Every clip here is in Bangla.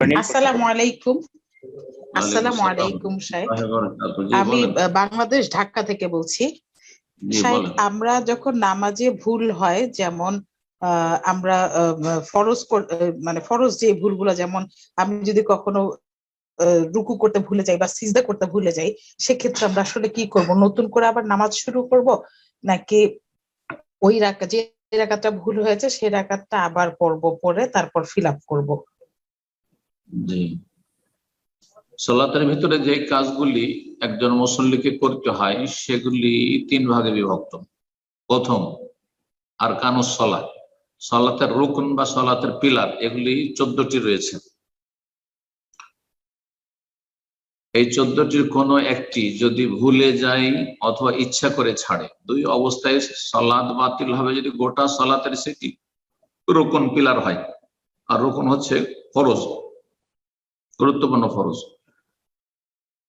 আসসালামু আলাইকুম। আসসালামু আলাইকুম শাহেখ আমি বাংলাদেশ ঢাকা থেকে বলছি। শাহেখ আমরা যখন নামাজে ভুল হয় যেমন আহ, আমরা আহ, ফরজ মানে ফরজ যে ভুলগুলো যেমন আমি যদি কখনো আহ, রুকু করতে ভুলে যাই বা সিজদা করতে ভুলে যাই সেক্ষেত্রে আমরা আসলে কি করব? নতুন করে আবার নামাজ শুরু করব? নাকি ওই রাখা যে রাকাতটা ভুল হয়েছে সেই রাকাতটা আবার পড়ব পরে তারপর ফিল আপ করব? সালাতের ভিতরে যে কাজগুলি একজন মুসল্লিকে করতে হয়, সেগুলি তিন ভাগে বিভক্ত। প্রথম আর কানুস সলা সলাতের রুকন বা সলাতের পিলার, এগুলি চোদ্দটি রয়েছে। এই চোদ্দটির কোনো একটি যদি ভুলে যায় অথবা ইচ্ছা করে ছাড়ে, দুই অবস্থায় সলাদ বাতিল হবে যদি গোটা সলাতের সেটি রোকন পিলার হয়। আর রোকন হচ্ছে ফরজ। গুরুত্বপূর্ণ ফরজ।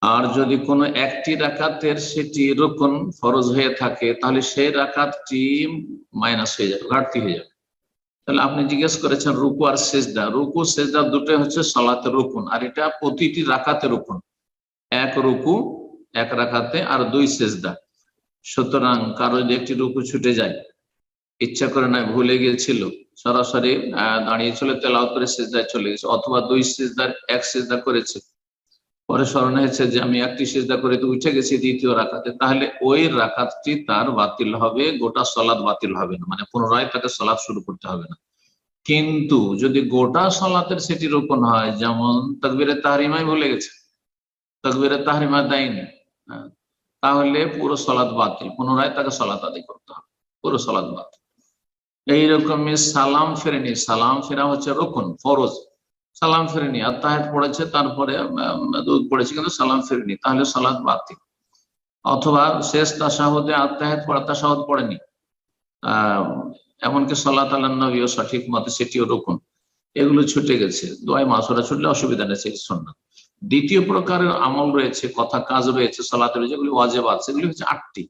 আর যদি কোনো একটি রাকাতের সেটি রোকন ফরজ হয়ে থাকে, তাহলে সেই রাকাতটি মাইনাস হয়ে যাবে, ঘাটতি হয়ে যাবে। তাহলে আপনি জিজ্ঞেস করেছেন রুকু আর সেজদা। রুকু, সেজদা দুটোই হচ্ছে সলাতের রুকুন, আর এটা প্রতিটি রাকাতে রুকুন। এক রুকু, এক রাখাতে আর দুই সেজদা। সুতরাং কারও যদি একটি রুকু ছুটে যায়, ইচ্ছা করে নয় ভুলে গিয়েছিল সরাসরি দাঁড়িয়ে চলে, তেলাওয়াত করে সেজদায় চলে গেছে, অথবা দুই সেজদার, এক সেজদা করেছে। পরে স্মরণ হয়েছে যে, আমি একটি সেজদা করে তো উঠে গেছি দ্বিতীয় রাখাতে তাহলে ওই রাকাতটি তার বাতিল হবে, গোটা সলাদ বাতিল হবে না মানে পুনরায় তাকে সলাদ শুরু করতে হবে না। কিন্তু যদি গোটা সলাতের সেটি রোপণ হয়, যেমন তকবিরে তাহরিমাই ভুলে গেছে, তকবিরে তাহরিমা দেয়নি তাহলে পুরো সলাদ বাতিল, পুনরায় তাকে সলাত আদায় করতে হবে, পুরো সলাদ বাতিল। এইরকমই সালাম ফেরেনি। সালাম ফেরা হচ্ছে রোকন, ফরজ। সালাম ফেরেনি। আর তাহেদ পড়েছে, তারপরে দুধ পড়েছে, কিন্তু সালাম ফেরেনি। তাহলে সালাদ বাতিল। অথবা শেষ তাসাহুদে আত্মাহেদ পড়া তাসাহুদ পড়েনি। আহ, এমনকি সাল্লাহ আল্লাহ সঠিক মতে সেটিও রোকন। এগুলো ছুটে গেছে। দোয়াই মাসুরা ছুটলে অসুবিধা নেই, সেটি সন্না দ্বিতীয় প্রকারের আমল রয়েছে, কথা, কাজ রয়েছে সালাতের যেগুলি ওয়াজেবাদ সেগুলি হচ্ছে আটটি।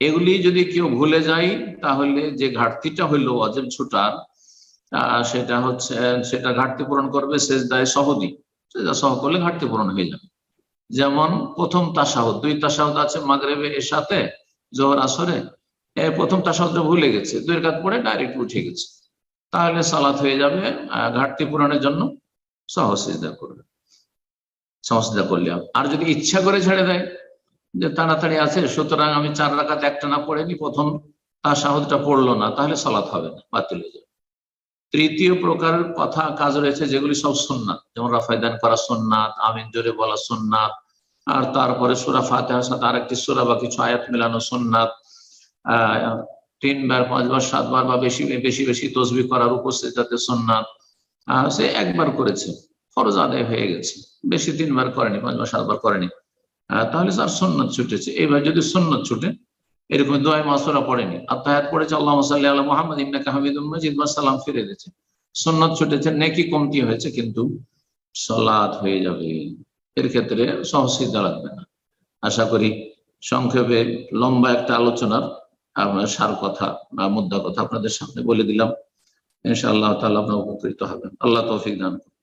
এগুলি যদি কেউ ভুলে যায়, তাহলে যে ঘাটতিটা হইল অজেব ছুটার সেটা হচ্ছে, সেটা ঘাটতি পূরণ করবে শেষ দায় সহদি সহ করলে ঘাটতি পূরণ হয়ে যাবে। যেমন প্রথম তাসাহুদ, দুই তাসাহুদ আছে মাগরেবে এর সাথে জোহর, আসরে। প্রথম তাসাহুদটা ভুলে গেছে, দুই কাত পরে ডাইরেক্ট উঠে গেছে। তাহলে সালাত হয়ে যাবে ঘাটতি পূরণের জন্য সহসিজা করবে। সহসিজা করলে আর যদি ইচ্ছা করে ছেড়ে দেয় যে তাড়াতাড়ি আছে সুতরাং আমি চার রাখাত একটা না পড়েনি প্রথম তার সাহদটা পড়ল না তাহলে সালাত হবে না বাতিল হয়ে যাবে। তৃতীয় প্রকারের কথা কাজ রয়েছে যেগুলি সব সুন্নাত যেমন রাফায়দান করা সুন্নাত আমিন জোরে বলা সুন্নাত আর তারপরে সুরা ফাতেহার সাথে আরেকটি সুরা বা কিছু আয়াত মেলানো সুন্নাত আহ তিনবার পাঁচবার সাতবার বা বেশি বেশি বেশি তসবি করার উপস্থিত যাতে সুন্নাত আহ, সে একবার করেছে ফরজ আদায় হয়ে গেছে বেশি তিনবার করেনি পাঁচবার সাতবার করেনি। তাহলে তার সন্ন্যত ছুটেছে। এবার যদি সন্ন্যত ছুটে, এরকম দোয়াই মাসুরা পড়েনি। আত্মায়াত পড়েছে আল্লাহ সাল্লি আল্লাহ মোহাম্মদ, ইন্নাকা হামিদুল মজিদ বা সালাম ফিরে গেছে। সন্ন্যত ছুটেছে, নেকি কমতি হয়েছে, কিন্তু সলাদ হয়ে যাবে। এর ক্ষেত্রে সহসিদ্ধা লাগবে না। আশা করি সংক্ষেপে লম্বা একটা আলোচনার সার কথা বা মুদ্রা কথা আপনাদের সামনে বলে দিলাম। ইনশাআল্লাহ তাআলা আপনারা উপকৃত হবেন। আল্লাহ তৌফিক দান করুন।